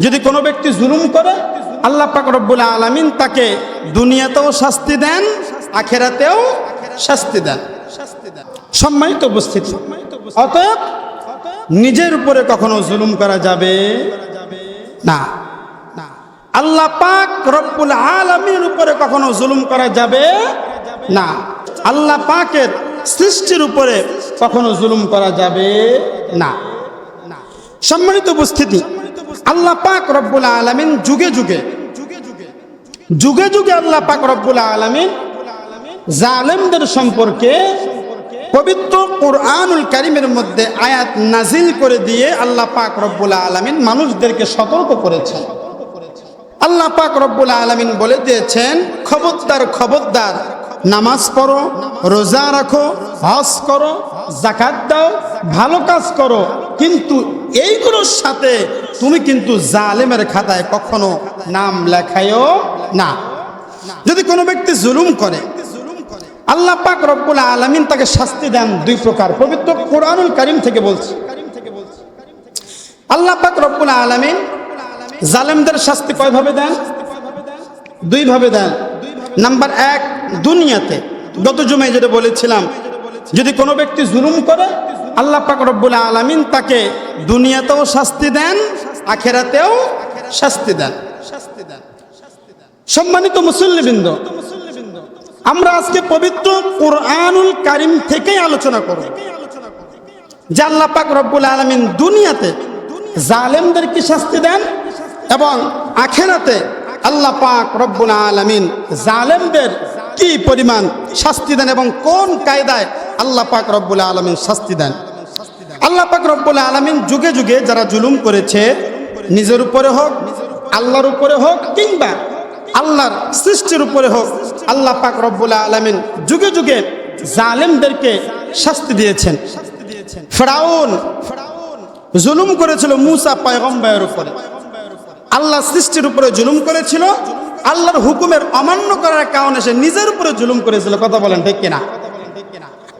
যদি কোনো ব্যক্তি জুলুম করে, আল্লাহ পাক রব্বুল আলামিন তাকে দুনিয়াতেও শাস্তি দেন, আখেরাতেও শাস্তি দেন। সম্মানিত উপস্থিতি। অতএব নিজের উপরে কখনো জুলুম করা যাবে না। আল্লাহ পাক রব্বুল আলামিনের উপরে কখনো জুলুম করা যাবে না। আল্লাহ পাকের সৃষ্টির উপরে কখনো জুলুম করা যাবে না। সম্মানিত উপস্থিতি। আল্লাহ পাক রব্বুল আলামিন যুগে যুগে যুগে যুগে আল্লাহ পাক রব্বুল আলামিন জালেমদের সম্পর্কে পবিত্র কোরআনুল কারিমের মধ্যে আয়াত নাজিল করে দিয়ে আল্লাহ পাক রব্বুল আলামিন মানুষদেরকে সতর্ক করেছেন। আল্লাহ পাক রব্বুল আলামিন বলে দিয়েছেন, খবরদার খবরদার, নামাজ পড়ো, রোজা রাখো, হজ করো জাকাত দাও, ভালো কাজ করো, কিন্তু এইগুলোর সাথে তুমি কিন্তু জালেমের খাতায় কখনো নাম লেখায়ও না। যদি কোনো ব্যক্তি জুলুম করে, আল্লাহ পাক রব্বুল আলামিন তাকে শাস্তি দেন দুই প্রকার। পবিত্র কোরআনুল কারিম থেকে বলছি। আল্লাহ পাক রব্বুল আলামিন জালেমদের শাস্তি কয়ভাবে দেন? দুই ভাবে দেন। নাম্বার এক, দুনিয়াতে। গত জুমায় যেটা বলেছিলাম, যদি কোনো ব্যক্তি জুলুম করে, আল্লাহ পাক রব্বুল আলামিন তাকে দুনিয়াতেও শাস্তি দেন আখেরাতেও শাস্তি দেন। সম্মানিত মুসল্লিবৃন্দ, আমরা আজকে পবিত্র কোরআনুল কারিম থেকেই আলোচনা করব। আল্লাহ পাক রব্বুল আলামিন দুনিয়াতে জালেমদেরকে শাস্তি দেন এবং আখেরাতে আল্লাহ পাক রব্বুল আলামিন জালেমদের কি পরিমাণ শাস্তি দেন এবং কোন কায়দায় আল্লাহ পাক রব্বুল আলামিন শাস্তি দেন? আল্লাহ পাক রব্বুল আলামিন যুগে যুগে যারা জুলুম করেছে নিজের উপরে হোক, আল্লাহর উপরে হোক কিংবা আল্লাহর সৃষ্টির উপরে হোক, আল্লাহ পাক রব্বুল আলামিন যুগে যুগে জালেমদেরকে শাস্তি দিয়েছেন। ফেরাউন জুলুম করেছিল মুসা পয়গম্বরের উপরে। আল্লাহ সৃষ্টির উপরে জুলুম করেছিল, আল্লাহর হুকুমের অমান্য করার কারণে সে নিজের উপরে জুলুম করেছিল, কথা বলেন ঠিক কিনা?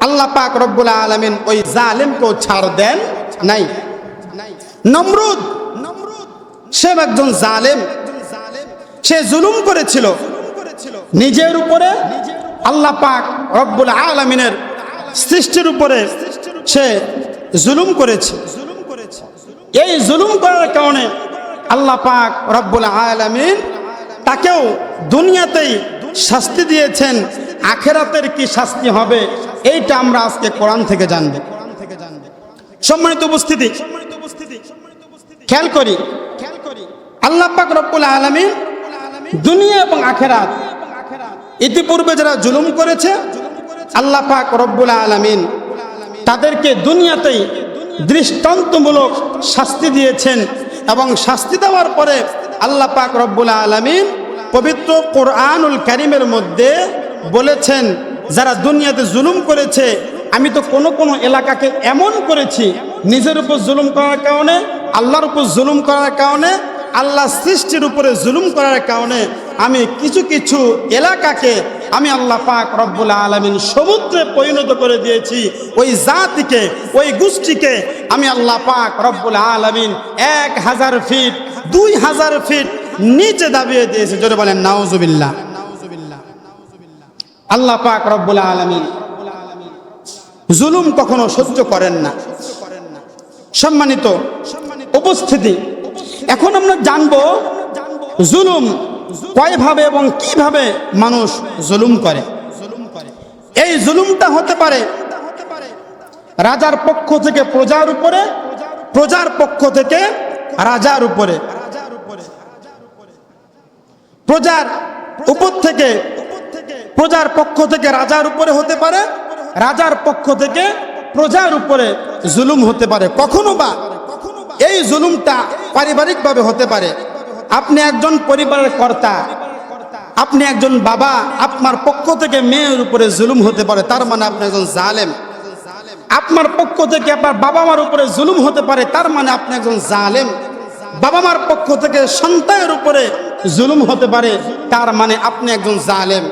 আল্লাহ পাক রব্বুল আলামিন ওই জালেমকেও ছাড় দেন নাই। নমরুদ সে একজন জালেম। সে জুলুম করেছিল। নিজের উপরে আল্লাহ পাক রব্বুল আলমিনের সৃষ্টির উপরে সে জুলুম করেছে। এই জুলুম করার কারণে আল্লাহ পাক রব্বুল আলমিন তাকেও দুনিয়াতেই শাস্তি দিয়েছেন। আখেরাতের কি শাস্তি হবে, এইটা আমরা আজকে কোরআন থেকে জানব। সম্মানিত উপস্থিতি, খেয়াল করি। আল্লাহ পাক রব্বুল আলমিন দুনিয়া এবং আখেরাত ইতিপূর্বে যারা জুলুম করেছে, আল্লাহ পাক রব্বুল আলমিন তাদেরকে দুনিয়াতেই দৃষ্টান্তমূলক শাস্তি দিয়েছেন এবং শাস্তি দেওয়ার পরে আল্লাহ পাক রব্বুল আলমিন পবিত্র কোরআনুল কারিমের মধ্যে বলেছেন, যারা দুনিয়াতে জুলুম করেছে, আমি তো কোনো কোনো এলাকাকে এমন করেছি, নিজের উপর জুলুম করার কারণে, আল্লাহর উপর জুলুম করার কারণে আল্লাহ সৃষ্টির উপরে জুলুম করার কারণে আমি কিছু কিছু এলাকাকে আমি আল্লাহ পাক রব্বুল আলমিন সমুদ্রে পরিণত করে দিয়েছি। ওই জাতিকে, ওই গোষ্ঠীকে আমি আল্লাহ পাক রব্বুল আলমিন এক হাজার ফিট, দুই হাজার ফিট নিচে দাবিয়ে দিয়েছে। জোরে বলেন, নাউজুবিল্লাহ। আল্লাহ পাক রব্বুল আলমিন জুলুম কখনো সহ্য করেন না। সম্মানিত উপস্থিতি এখন আমরা জানব জুলুম কয়ভাবে এবং কীভাবে মানুষ জুলুম করে। এই জুলুমটা হতে পারে রাজার পক্ষ থেকে প্রজার উপরে, প্রজার পক্ষ থেকে রাজার উপরে। প্রজার উপর থেকে, প্রজার পক্ষ থেকে রাজার উপরে হতে পারে, রাজার পক্ষ থেকে প্রজার উপরে জুলুম হতে পারে। কখনো বা এই জুলুমটা পারিবারিকভাবে হতে পারে। আপনি একজন পরিবারের কর্তা, আপনি একজন বাবা, আপনার পক্ষ থেকে মেয়ের উপরে জুলুম হতে পারে, তার মানে আপনি একজন জালেম। আপনার পক্ষ থেকে আপনার বাবা মার উপরে জুলুম হতে পারে, তার মানে আপনি একজন জালেম। বাবা মার পক্ষ থেকে সন্তানের উপরে জুলুম হতে পারে, তার মানে আপনি একজন জালেম।